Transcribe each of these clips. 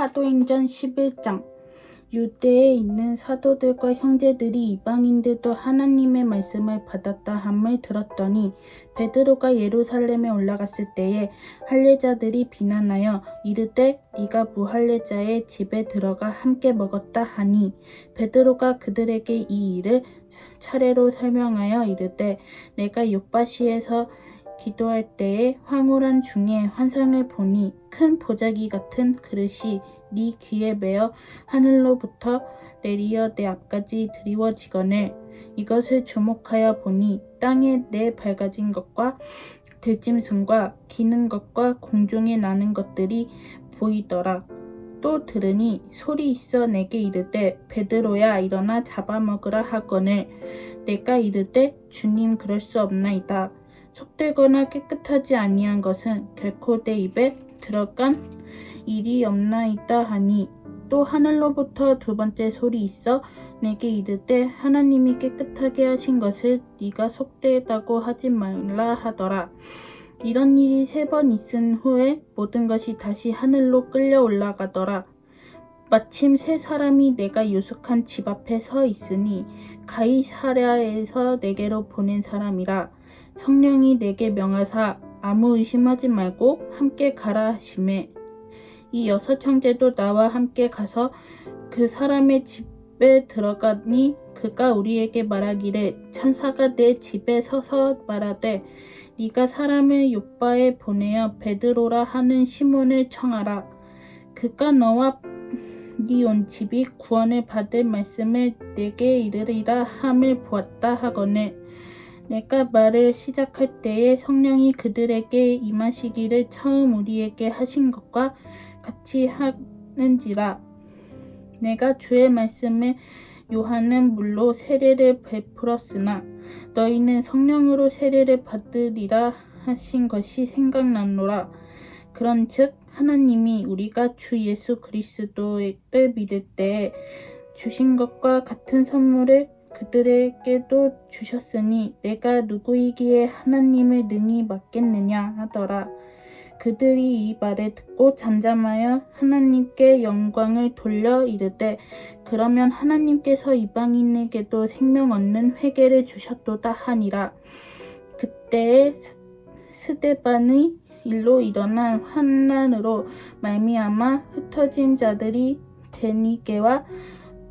사도행전 11장. 유대에 있는 사도들과 형제들이 이방인들도 하나님의 말씀을 받았다 함을 들었더니 베드로가 예루살렘에 올라갔을 때에 할례자들이 비난하여 이르되 네가 무할례자의 집에 들어가 함께 먹었다 하니 베드로가 그들에게 이 일을 차례로 설명하여 이르되 내가 요바시에서 기도할 때에 황홀한 중에 환상을 보니 큰 보자기 같은 그릇이 네 귀에 매어 하늘로부터 내리어 내 앞까지 드리워지거늘 이것을 주목하여 보니 땅에 내 밝아진 것과 들짐승과 기는 것과 공중에 나는 것들이 보이더라. 또 들으니 소리 있어 내게 이르되 베드로야 일어나 잡아먹으라 하거늘 내가 이르되 주님 그럴 수 없나이다. 속되거나 깨끗하지 아니한 것은 결코 내 입에 들어간 일이 없나이다 하니 또 하늘로부터 두 번째 소리 있어 내게 이르되 하나님이 깨끗하게 하신 것을 네가 속되다고 하지 말라 하더라. 이런 일이 세 번 있은 후에 모든 것이 다시 하늘로 끌려 올라가더라. 마침 세 사람이 내가 유숙한 집 앞에 서 있으니 가이사랴에서 내게로 보낸 사람이라. 성령이 내게 명하사 아무 의심하지 말고 함께 가라 하심에. 이 여섯 형제도 나와 함께 가서 그 사람의 집에 들어가니 그가 우리에게 말하기를 천사가 내 집에 서서 말하되 네가 사람을 요바에 보내어 베드로라 하는 시몬을 청하라. 그가 너와 네 온 집이 구원을 받을 말씀을 내게 이르리라 함을 보았다 하거늘. 내가 말을 시작할 때에 성령이 그들에게 임하시기를 처음 우리에게 하신 것과 같이 하는지라. 내가 주의 말씀에 요한은 물로 세례를 베풀었으나 너희는 성령으로 세례를 받으리라 하신 것이 생각나노라 그런 즉 하나님이 우리가 주 예수 그리스도를 믿을 때에 주신 것과 같은 선물을 그들에게도 주셨으니 내가 누구이기에 하나님을 능히 맡겠느냐 하더라. 그들이 이 말을 듣고 잠잠하여 하나님께 영광을 돌려 이르되 그러면 하나님께서 이방인에게도 생명 얻는 회개를 주셨도다 하니라. 그때에 스데반의 일로 일어난 환난으로 말미암아 흩어진 자들이 데니게와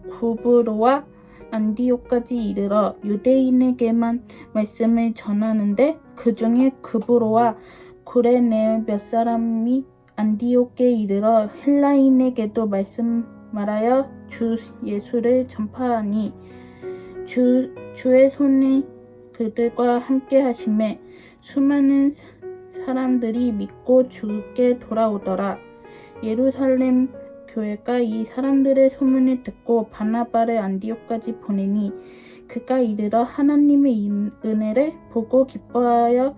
구브로와 안디옥까지 이르러 유대인에게만 말씀을 전하는데 그 중에 그브로와 구레네 몇 사람이 안디옥에 이르러 헬라인에게도 말씀 말하여 주 예수를 전파하니 주 주의 손이 그들과 함께 하심에 수많은 사람들이 믿고 주께 돌아오더라. 예루살렘 교회가 이 사람들의 소문을 듣고 바나바를 안디옥까지 보내니 그가 이르러 하나님의 은혜를 보고 기뻐하여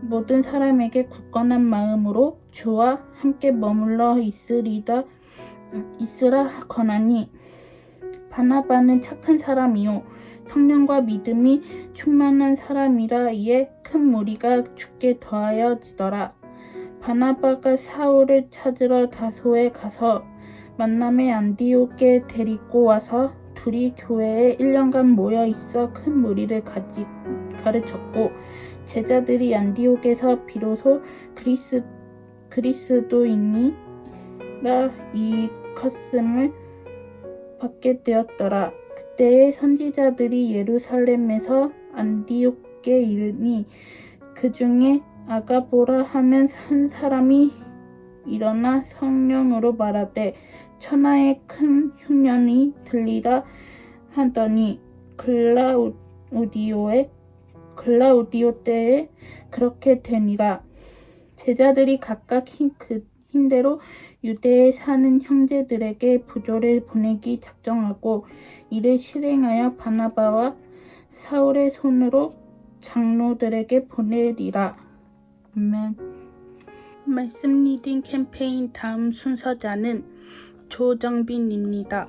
모든 사람에게 굳건한 마음으로 주와 함께 머물러 있으리다 있으라 권하니 바나바는 착한 사람이요 성령과 믿음이 충만한 사람이라 이에 큰 무리가 죽게 더하여지더라 바나바가 사울을 찾으러 다소에 가서 만남의 안디옥에 데리고 와서 둘이 교회에 1년간 모여 있어 큰 무리를 가지, 가르쳤고 제자들이 안디옥에서 비로소 그리스, 그리스도인이라 이 컸음을 받게 되었더라. 그때의 선지자들이 예루살렘에서 안디옥에 이르니 그 중에 아가보라 하는 한 사람이 일어나 성령으로 말하되 천하의 큰 흉년이 들리다 하더니 글라우디오의 글라우디오 때에 그렇게 되니라. 제자들이 각각 힘, 그 힘대로 유대에 사는 형제들에게 부조를 보내기 작정하고 이를 실행하여 바나바와 사울의 손으로 장로들에게 보내리라. 아멘. 말씀 리딩 캠페인 다음 순서자는 조정빈입니다.